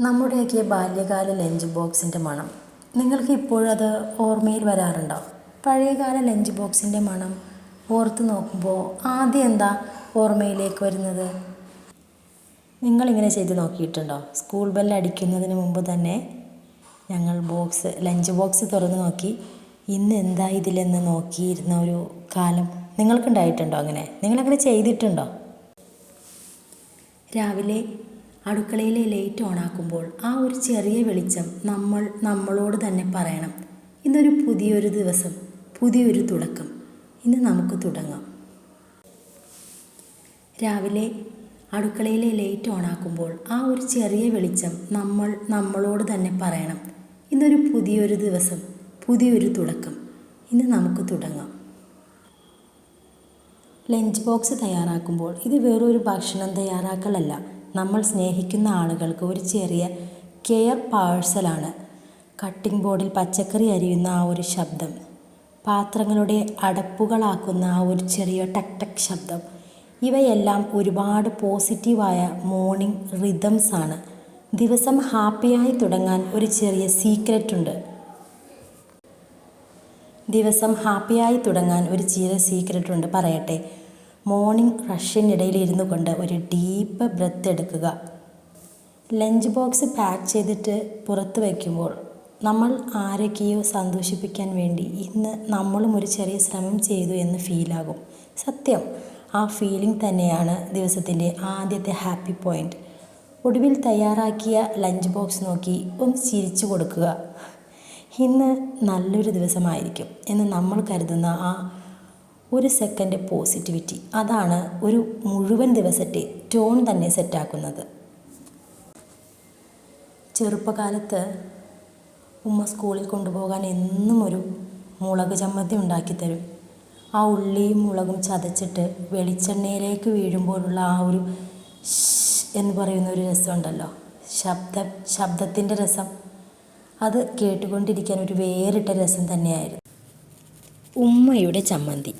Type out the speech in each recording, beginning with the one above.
നമ്മുടെയൊക്കെ ബാല്യകാല ലഞ്ച് ബോക്സിന്റെ മണം. നിങ്ങൾക്ക് ഇപ്പോഴത് ഓർമ്മയിൽ വരാറുണ്ടോ? പഴയകാല ലഞ്ച് ബോക്സിന്റെ മണം ഓർത്ത് നോക്കുമ്പോൾ ആദ്യം എന്താ ഓർമ്മയിലേക്ക് വരുന്നത്? നിങ്ങളിങ്ങനെ ചെയ്ത് നോക്കിയിട്ടുണ്ടോ? സ്കൂൾ ബെൽ അടിക്കുന്നതിന് മുമ്പ് തന്നെ ഞങ്ങൾ ബോക്സ് ലഞ്ച് ബോക്സ് തുറന്ന് നോക്കി. ഇന്ന് എന്താ ഇതിലെന്ന് നോക്കിയിരുന്ന ഒരു കാലം നിങ്ങൾക്കുണ്ടായിട്ടുണ്ടോ അങ്ങനെ? നിങ്ങളങ്ങനെ ചെയ്തിട്ടുണ്ടോ? രാവിലെ അടുക്കളയിലെ ലൈറ്റ് ഓണാക്കുമ്പോൾ ആ ഒരു ചെറിയ വെളിച്ചം നമ്മൾ നമ്മളോട് തന്നെ പറയണം. ഇന്നൊരു പുതിയൊരു ദിവസം പുതിയൊരു തുടക്കം. ഇന്ന് നമുക്ക് തുടങ്ങാം. രാവിലെ അടുക്കളയിലെ ലൈറ്റ് ഓണാക്കുമ്പോൾ ആ ഒരു ചെറിയ വെളിച്ചം നമ്മൾ നമ്മളോട് തന്നെ പറയണം. ഇന്നൊരു പുതിയൊരു ദിവസം പുതിയൊരു തുടക്കം. ഇന്ന് നമുക്ക് തുടങ്ങാം. ലഞ്ച് ബോക്സ് തയ്യാറാക്കുമ്പോൾ ഇത് വേറൊരു ഭക്ഷണം തയ്യാറാക്കലല്ല. നമ്മൾ സ്നേഹിക്കുന്ന ആളുകൾക്ക് ഒരു ചെറിയ കെയർ പാഴ്സലാണ്. കട്ടിംഗ് ബോർഡിൽ പച്ചക്കറി അരിയുന്ന ആ ഒരു ശബ്ദം പാത്രങ്ങളുടെ അടപ്പുകളാക്കുന്ന ആ ഒരു ചെറിയ ടക് ടക് ശബ്ദം ഇവയെല്ലാം ഒരുപാട് പോസിറ്റീവായ മോർണിംഗ് റിതംസ് ആണ്. ദിവസം ഹാപ്പിയായി തുടങ്ങാൻ ഒരു ചെറിയ സീക്രറ്റ് ഉണ്ട്. ദിവസം ഹാപ്പിയായി തുടങ്ങാൻ ഒരു ചെറിയ സീക്രട്ട് ഉണ്ട്. പറയട്ടെ മോർണിംഗ് റഷ്യനിടയിൽ ഇരുന്നു കൊണ്ട് ഒരു ഡീപ്പ് ബ്രത്ത് എടുക്കുക. ലഞ്ച് ബോക്സ് പാക്ക് ചെയ്തിട്ട് പുറത്ത് വയ്ക്കുമ്പോൾ നമ്മൾ ആരൊക്കെയോ സന്തോഷിപ്പിക്കാൻ വേണ്ടി ഇന്ന് നമ്മളും ഒരു ചെറിയ ശ്രമം ചെയ്തു എന്ന് ഫീലാകും സത്യം ആ ഫീലിംഗ് തന്നെയാണ് ദിവസത്തിന്റെ ആദ്യത്തെ ഹാപ്പി പോയിന്റ് ഒടുവിൽ തയ്യാറാക്കിയ ലഞ്ച് ബോക്സ് നോക്കി ഒന്ന് ചിരിച്ചു കൊടുക്കുക. ഇന്ന് നല്ലൊരു ദിവസമായിരിക്കും എന്ന് നമ്മൾ കരുതുന്ന ആ ഒരു സെക്കൻഡ് പോസിറ്റിവിറ്റി അതാണ് ഒരു മുഴുവൻ ദിവസത്തെ ടോൺ തന്നെ സെറ്റാക്കുന്നത് ചെറുപ്പകാലത്ത് ഉമ്മ സ്കൂളിൽ കൊണ്ടുപോകാൻ എന്നും ഒരു മുളക് ചമ്മന്തി ഉണ്ടാക്കി തരും. ആ ഉള്ളിയും മുളകും ചതച്ചിട്ട് വെളിച്ചെണ്ണയിലേക്ക് വീഴുമ്പോഴുള്ള ആ ഒരു എന്ന് പറയുന്ന ഒരു രസമുണ്ടല്ലോ. ശബ്ദ ശബ്ദത്തിന്റെ രസം. അത് കേട്ടുകൊണ്ടിരിക്കാൻ ഒരു വേറിട്ട രസം തന്നെയായിരുന്നു. ഉമ്മയുടെ ചമ്മന്തി.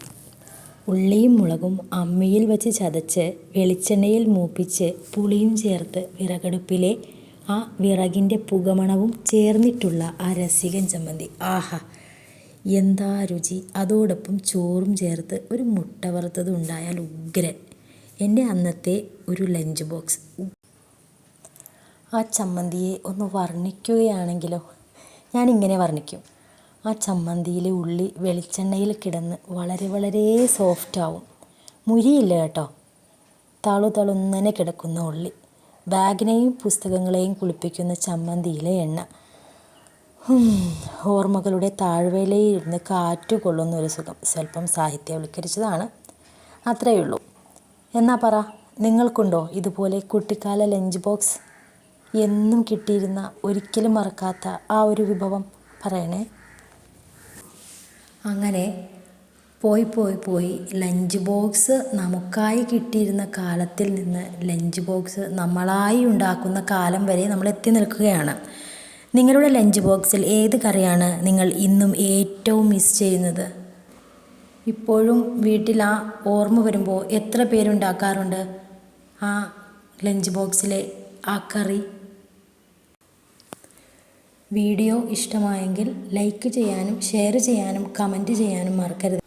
ഉള്ളിയും മുളകും അമ്മിയിൽ വെച്ച് ചതച്ച് വെളിച്ചെണ്ണയിൽ മൂപ്പിച്ച് പുളിയും ചേർത്ത് വിറകടുപ്പിലെ ആ വിറകിന്റെ പുകമണവും ചേർന്നിട്ടുള്ള ആ രസികൻ ചമ്മന്തി. ആഹാ എന്താ രുചി? അതോടൊപ്പം ചോറും ചേർത്ത് ഒരു മുട്ട വറുത്തത് ഉണ്ടായാൽ ഉഗ്രൻ. എന്റെ അന്നത്തെ ഒരു ലഞ്ച് ബോക്സ്. ആ ചമ്മന്തിയെ ഒന്ന് വർണിക്കുകയാണെങ്കിലോ? ഞാനിങ്ങനെ വർണിക്കും. ആ ചമ്മന്തിയിലെ ഉള്ളി വെളിച്ചെണ്ണയിൽ കിടന്ന് വളരെ വളരെ സോഫ്റ്റ് ആവും. മുരിയില്ല കേട്ടോ. തളു തളുന്നനെ കിടക്കുന്ന ഉള്ളി. ബാഗിനെയും പുസ്തകങ്ങളെയും കുളിപ്പിക്കുന്ന ചമ്മന്തിയിലെ എണ്ണ. ഓർമ്മകളുടെ താഴ്വരയിൽ ഇരുന്ന് കാറ്റ് കൊള്ളുന്ന ഒരു സുഖം. സ്വല്പം സാഹിത്യവൽക്കരിച്ചതാണ് അത്രയേ ഉള്ളൂ. എന്നാ പറ നിങ്ങൾക്കുണ്ടോ ഇതുപോലെ കുട്ടിക്കാല ലഞ്ച് ബോക്സ്? എന്നും കിട്ടിയിരുന്ന ഒരിക്കലും മറക്കാത്ത ആ ഒരു വിഭവം. പറയണേ. അങ്ങനെ പോയി പോയി പോയി ലഞ്ച് ബോക്സ് നമുക്കായി കിട്ടിയിരുന്ന കാലത്തിൽ നിന്ന് ലഞ്ച് ബോക്സ് നമ്മളായി ഉണ്ടാക്കുന്ന കാലം വരെ നമ്മൾ എത്തി നിൽക്കുകയാണ്. നിങ്ങളുടെ ലഞ്ച് ബോക്സിൽ ഏത് കറിയാണ് നിങ്ങൾ ഇന്നും ഏറ്റവും മിസ് ചെയ്യുന്നത്? ഇപ്പോഴും വീട്ടിൽ ആ ഓർമ്മ വരുമ്പോൾ എത്ര പേരുണ്ടാക്കാറുണ്ട്? ആ ലഞ്ച് ബോക്സിലെ ആ കറി? വീഡിയോ ഇഷ്ടമായെങ്കിൽ ലൈക്ക് ചെയ്യാനും ഷെയർ ചെയ്യാനും കമന്റ് ചെയ്യാനും മറക്കരുത്.